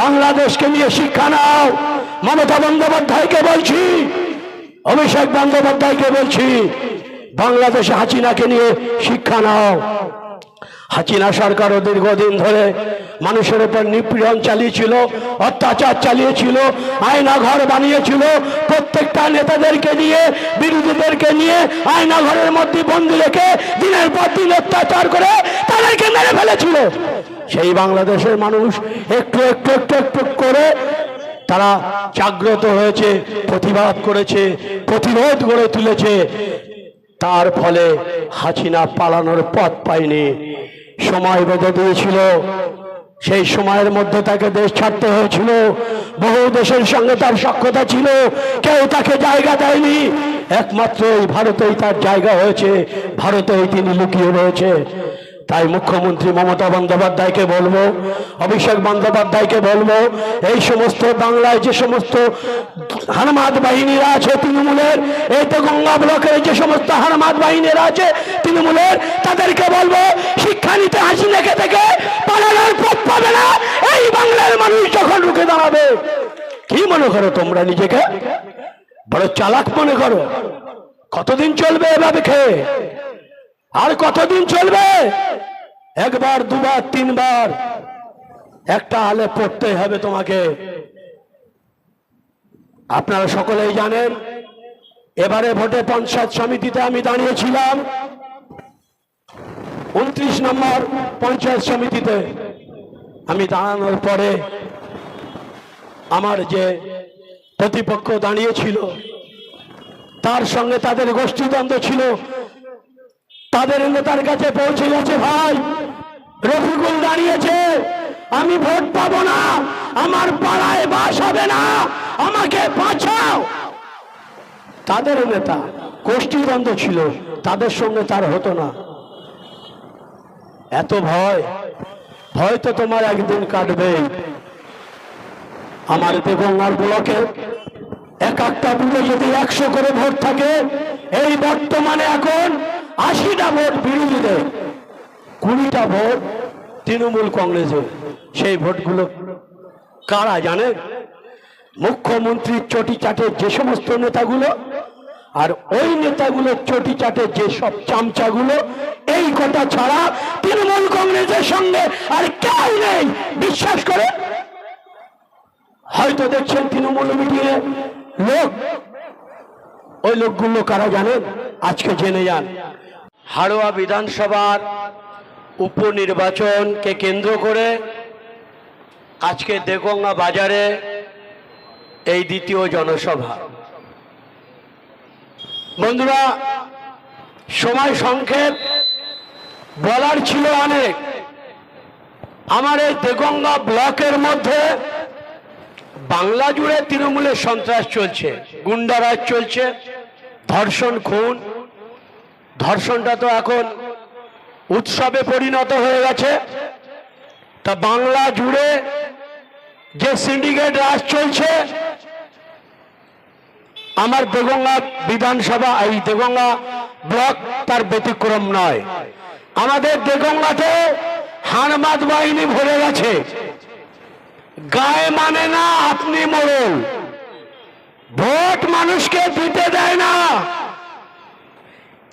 বাংলাদেশকে নিয়ে শিক্ষা নাও। মমতা বন্দ্যোপাধ্যায়কে বলছি, অভিষেক বন্দ্যোপাধ্যায়কে বলছি, বাংলাদেশে হাসিনাকে নিয়ে শিক্ষা নাও। হাসিনা সরকারও দীর্ঘদিন ধরে মানুষের উপর নিপীড়ন চালিয়েছিল, অত্যাচার চালিয়েছিল, আয়নাঘর বানিয়েছিল। প্রত্যেকটা নেতাদেরকে নিয়ে, বিরোধীদেরকে নিয়ে আয়নাঘরের মধ্যে বন্দি রেখে দিনের পর দিন অত্যাচার করে তাদেরকে মেরে ফেলেছিল। সেই বাংলাদেশের মানুষ একটু একটু একটু একটু করে তারা জাগ্রত হয়েছে, প্রতিবাদ করেছে, প্রতিরোধ গড়ে তুলেছে। তার ফলে হাসিনা পালানোর পথ পায়নি। সময় বেঁধে দিয়েছিল। সেই সময়ের মধ্যে তাকে দেশ ছাড়তে হয়েছিল। বহু দেশের সঙ্গে তার সক্ষতা ছিল। কেউ তাকে জায়গা দেয়নি। একমাত্র এই ভারতেই তার জায়গা হয়েছে। ভারতেই তিনি লুকিয়ে রয়েছে। তাই মুখ্যমন্ত্রী মমতা বন্দ্যোপাধ্যায়কে বলব, অভিষেক বন্দ্যোপাধ্যায়কে বলব, এই সমস্ত বাংলায় যে সমস্ত হারমাদ বাহিনীরা আছে তৃণমূলের, এই তো গঙ্গা ব্লকের যে সমস্ত হারমাদ বাহিনীরা আছে তৃণমূলের, তাদেরকে বলব, শিক্ষা নিতে হাসি লেখে থেকে পালানোর পথ পাবে না, এই বাংলার মানুষ যখন রুখে দাঁড়াবে। কি মনে করো তোমরা নিজেকে? বড় চালাক মনে করো? কতদিন চলবে এভাবে খেয়ে? আর কতদিন চলবে? একবার, দুবার, তিনবার। একটা আলে পড়তে হবে তোমাকে। আপনারা সকলেই জানেন, এবারে ভোটে পঞ্চায়েত সমিতিতে আমি দাঁড়িয়েছিলাম উনত্রিশ নম্বর পঞ্চায়েত সমিতিতে। আমি দাঁড়ানোর পরে আমার যে প্রতিপক্ষ দাঁড়িয়েছিল, তার সঙ্গে তাদের গোষ্ঠীদ্বন্দ্ব ছিল। তাদের নেতার কাছে পৌঁছে গেছে ভাই। রফিকুল দাঁড়িয়েছে। আমি ভোট পাবো না। আমার পাড়ায় বাস হবে না। আমাকে বাঁচাও। তাদের নেতা গোষ্ঠীদ্বন্দ্ব ছিল। তাদের সঙ্গে তার হতো না। এত ভয়। ভয় তো তোমার একদিন কাটবে। আমার দেবঙ্গার ব্লকে এক একটা বুথে যদি একশো করে ভোট থাকে, এই বর্তমানে এখন আশিটা ভোট বিরোধীদের, কুড়িটা ভোট তৃণমূল কংগ্রেসের। সেই ভোটগুলো কারা জানেন মুখ্যমন্ত্রীর চটি চাটে যে সমস্ত নেতাগুলো আর ওই নেতাগুলোর চটি চাটে যে সব চামচাগুলো, এই কথা ছাড়া তৃণমূল কংগ্রেসের সঙ্গে আর কেউ নেই। বিশ্বাস করে হয়তো দেখছেন তৃণমূল মিটিয়ে লোক। ওই লোকগুলো কারা জানেন আজকে জেনে যান। হাড়োয়া বিধানসভার উপনির্বাচনকে কেন্দ্র করে আজকে দেগঙ্গা বাজারে এই দ্বিতীয় জনসভা। বন্ধুরা, সময় সংক্ষেপ। বলার ছিল অনেক। আমার এই দেগঙ্গা ব্লকের মধ্যে বাংলা জুড়ে তৃণমূলের সন্ত্রাস চলছে, গুন্ডারাজ চলছে, ধর্ষণ, খুন। ধর্ষণটা তো এখন উৎসবে পরিণত হয়ে গেছে। তা বাংলা জুড়ে যে সিন্ডিকেট রাজ চলছে, আমার দেগঙ্গা বিধানসভা, এই দেগঙ্গা ব্লক তার ব্যতিক্রম নয়। আমাদের দেগঙ্গাতে হানমাদ বাহিনী ভরে গেছে। গায়ে মানে না আপনি মরল ভোট মানুষকে দিতে দেয় না।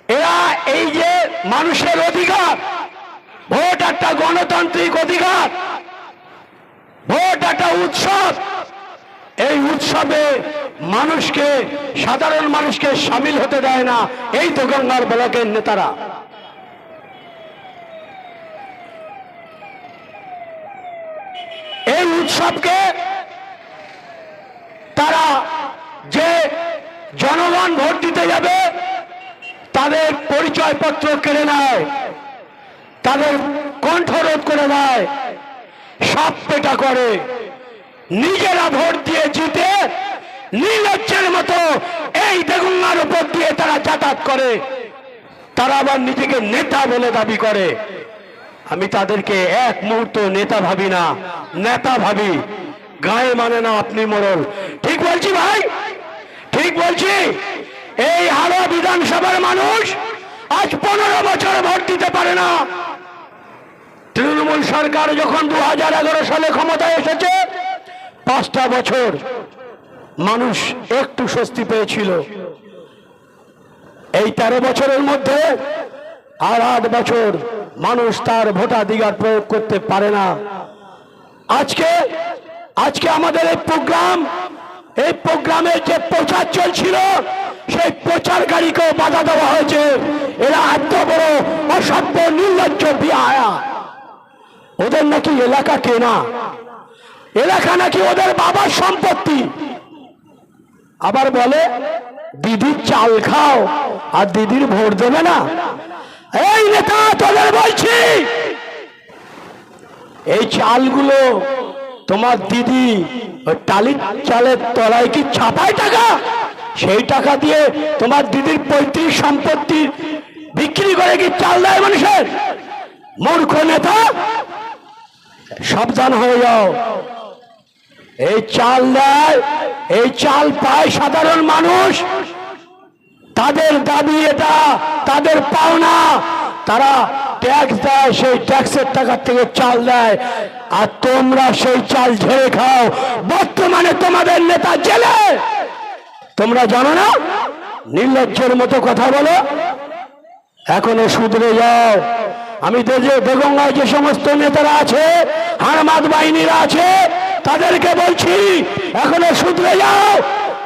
এরা এই যে মানুষের অধিকার। ভোট একটা গণতান্ত্রিক অধিকার। ভোট একটা উৎসব। এই উৎসবে মানুষকে, সাধারণ মানুষকে সামিল হতে দেয় না এই গঙ্গার ব্লকের নেতারা। এই উৎসবকে তারা যে জনগণ ভোট দিতে যাবে তাদের পরিচয়পত্র কেড়ে নেয়। তাদের কণ্ঠরোধ করে দেয়। সব পেটা করে। নিজেরা ভোট দিয়ে জিতে নির্লজ্জের মতো এই বেগুনার উপর দিয়ে তারা যাতায়াত করে। তারা আবার নিজেকে নেতা বলে দাবি করে। আমি তাদেরকে এক মুহূর্ত নেতা ভাবি না, নেতা ভাবি। গায়ে মানে না আপনি মরল। ঠিক বলছি ভাই? ঠিক বলছি? এই হাওড়া বিধানসভার মানুষ আজ পনেরো বছর ভোট দিতে পারে না। তৃণমূল সরকার যখন দু হাজার এগারো সালে ক্ষমতায় এসেছে, পাঁচটা বছর মানুষ একটু স্বস্তি পেয়েছিল। এই তেরো বছরের মধ্যে আর আট বছর মানুষ তার ভোটাধিকার প্রয়োগ করতে পারে না। আজকে আজকে আমাদের এই প্রোগ্রাম, এই প্রোগ্রামের যে প্রচার চলছিল সেই প্রচারকারীকেও বাধা দেওয়া হয়েছে। এরা এত বড় অসভ্য, নির্লজ্জ, বিহায়া। ওদের নাকি এলাকা কেনা? এলাকা নাকি ওদের বাবার সম্পত্তি? আবার বলে, দিদির চাল খাও, আর দিদির ভোট দেবে না। এই নেতা, তোদের বলছি! এই চালগুলো তোমার দিদি, ওই টালির চালের তলায় কি ছাপায় টাকা? সেই টাকা দিয়ে তোমার দিদির পৈতৃক সম্পত্তি বিক্রি করে কি চাল দেয় মানুষের? মূর্খ নেতা, সাবধান হয়ে যাও। এই চাল দেয়, এই চাল পায় সাধারণ মানুষ। তাদের দাবি এটা, তাদের পাওনা। তারা ট্যাক্স দেয়, সেই ট্যাক্সের টাকার থেকে চাল দেয়। আর তোমরা সেই চাল ঝেড়ে খাও। বর্তমানে তোমাদের নেতা জেলে। তোমরা জানো না? নির্লজ্জের মতো কথা বলো। এখনও শুধরে যাও। আমি দেখে বেগঙ্গায় যে সমস্ত নেতারা আছে হারমাদ বাহিনীরা আছে, তাদেরকে বলছি, এখনও শুধরে যাও।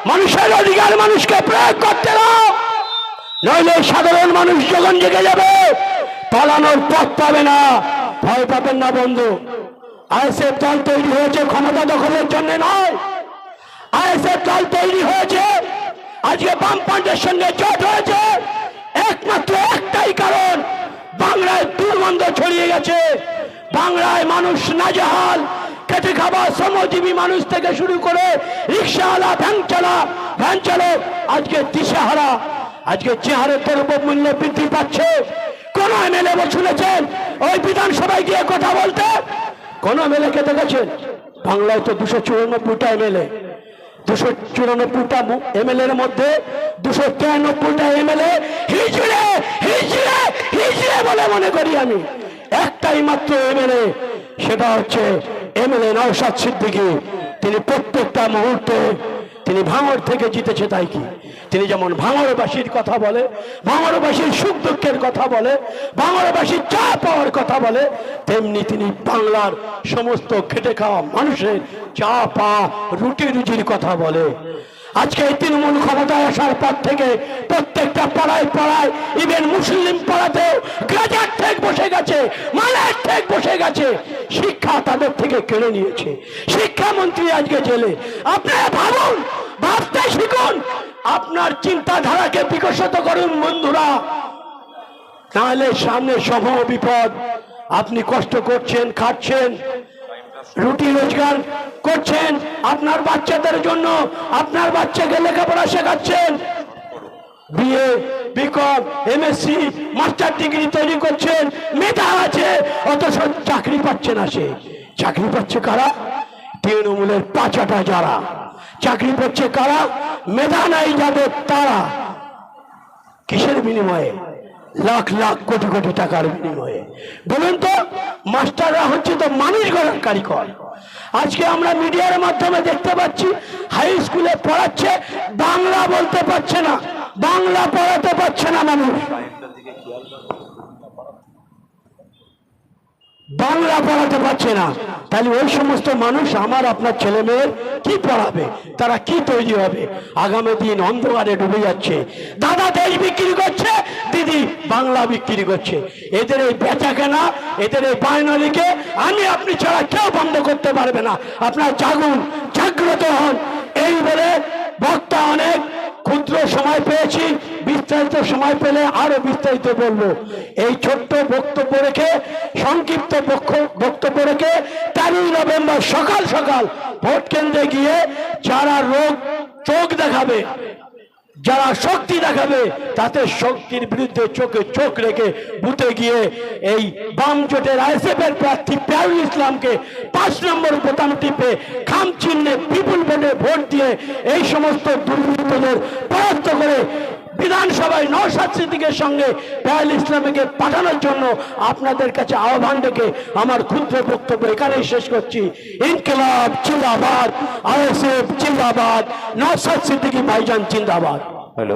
মানুষের অধিকার মানুষকে প্রয়োগ করতে দাও। নইলে সাধারণ মানুষ যখন জেগে যাবে, পালানোর পথ পাবে না। ভয় পাবেন না, বন্ধু। আইএসএফ দল তৈরি হয়েছে ক্ষমতা দখলের জন্য নয়। আইএসএফ দল তৈরি হয়েছে আজকে বামপন্থের সঙ্গে জোট হয়েছে। একমাত্র একটাই কারণ, বাংলায় দুর্গন্ধ ছড়িয়ে গেছে। বাংলায় মানুষ নাজেহাল খেটে খাওয়া শ্রমজীবী মানুষ থেকে শুরু করে রিক্সাওয়ালা, ভ্যান চালা, ভ্যান চালক, আজকে দিশেহারা, আজকে চেহারে দ্রব্যমূল্য বৃদ্ধি পাচ্ছে। কোন এমএলএ শুনেছেন, ওই বিধানসভায় গিয়ে কথা বলতে? কোন এমএলএ কে দেখেছেন? বাংলায় তো দুশো চুরানব্বইটা এমএলএ। দুশো চুরানব্বইটা এমএলএ এর মধ্যে দুশো তিরানব্বইটা এমএলএ হিজড়ে হিজড়ে হিজড়ে বলে মনে করি আমি। একটাই মাত্র এমএলএ, সেটা হচ্ছে এমএলএ নওশাদ সিদ্দিকী। তিনি প্রত্যেকটা মুহূর্তে তিনি ভাঙড় থেকে জিতেছে তাই কি? তিনি যেমন ভাঙড়বাসীর কথা বলে ভাঙড়বাসীর সুখ দুঃখের কথা বলে ভাঙড়বাসীর চা পাওয়ার কথা বলে, তেমনি তিনি বাংলার সমস্ত খেটে খাওয়া মানুষের চা, পা, রুটি রুজির কথা বলে। আজকে এই তৃণমূল ক্ষমতায় আসার পর থেকে প্রত্যেকটা পাড়ায় পাড়ায় ইভেন মুসলিম পাড়াতেও গাজার ঠেক বসে গেছে মালের ঠেক বসে গেছে শিক্ষা তাদের থেকে কেড়ে নিয়েছে। শিক্ষামন্ত্রী আজকে জেলে। আপনারা ভাবুন, ভাবতে শিখুন, আপনার চিন্তাধারাকে বিকশিত করুন বন্ধুরা। তাহলে সামনে সম বিপদ। আপনি কষ্ট করছেন খাচ্ছেন রুটি রোজগার করছেন, আপনার বাচ্চাদের জন্য আপনার বাচ্চাকে লেখাপড়া শেখাচ্ছেন। BA, BCom, MSc, master degree তৈরি করছেন, মেধা আছে, অথচ চাকরি পাচ্ছে না সে। চাকরি পাচ্ছে কারা? তৃণমূলের পাচাটা যারা। চাকরি পাচ্ছে কারা? মেধা নাই যাদের, তারা কিসের বিনিময়ে? লাখ লাখ কোটি কোটি টাকার বিনিময়ে। বলুন তো, মাস্টাররা হচ্ছে তো মানুষ গড়ার কারিগর। আজকে আমরা মিডিয়ার মাধ্যমে দেখতে পাচ্ছি, হাই স্কুলে পড়াচ্ছে, বাংলা বলতে পারছে না। বাংলা পড়াতে পারছে না মানুষ। বাংলা পড়াতে পারছে না। তাহলে ওই সমস্ত মানুষ আমার, আপনার ছেলে মেয়ের কি পড়াবে? তারা কি তৈরি হবে? আগামী দিন অন্ধকারে ডুবে যাচ্ছে। দাদা দেশ বিক্রি করছে, দিদি বাংলা বিক্রি করছে। এদের এই বেচা কেনা এদের এই বায়নালিকে আমি, আপনি ছাড়া কেউ বন্ধ করতে পারবে না। আপনার জাগুন, জাগ্রত হন। এই বলে বক্তা অনেক ক্ষুদ্র সময় পেয়েছি, বিস্তারিত সময় পেলে আরও বিস্তারিত বলব। এই ছোট্ট বক্তব্য রেখে, সংক্ষিপ্ত বক্তব্য রেখে তেরোই নভেম্বর সকাল সকাল ভোট কেন্দ্রে গিয়ে যারা রোগ, চোখ দেখাবে যারা শক্তি দেখাবে, তাতে শক্তির বিরুদ্ধে চোখে চোখ রেখে বুটে গিয়ে এই বাম জোটের আইএসএফ এর প্রার্থী পেয়ারুল ইসলামকে পাঁচ নম্বর বোতাম টিপে খাম চিহ্নে বিপুল ভোটে ভোট দিয়ে এই সমস্ত দুর্বৃত্তদের পরাস্ত করে বিধানসভায় নৌসাদ সিদ্দিকের সঙ্গে প্যাল ইসলামীকে পাঠানোর জন্য আপনাদের কাছে আহ্বান রেখে আমার ক্ষুদ্র বক্তব্য এখানেই শেষ করছি। ইনকিলাব জিন্দাবাদ, আইএসএফ জিন্দাবাদ নৌসাদ সিদ্দিকী ভাইজান জিন্দাবাদ। হ্যালো।